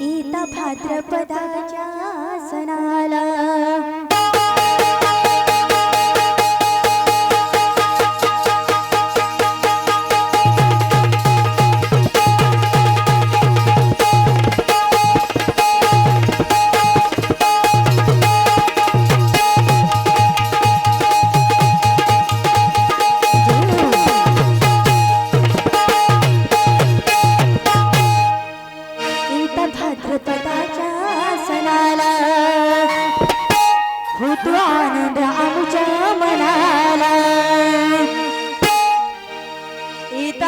येता भाद्रपदाच्या सणाला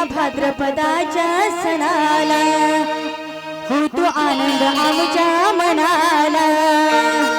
भाद्रपदाच्या सणाला. होतो आनंद आमच्या मनाला.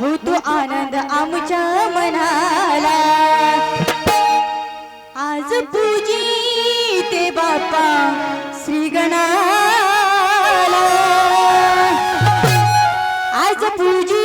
हो तो आनंद आमच्या मनाला. आज पूजी ते बापा श्री गणाला आज पूजी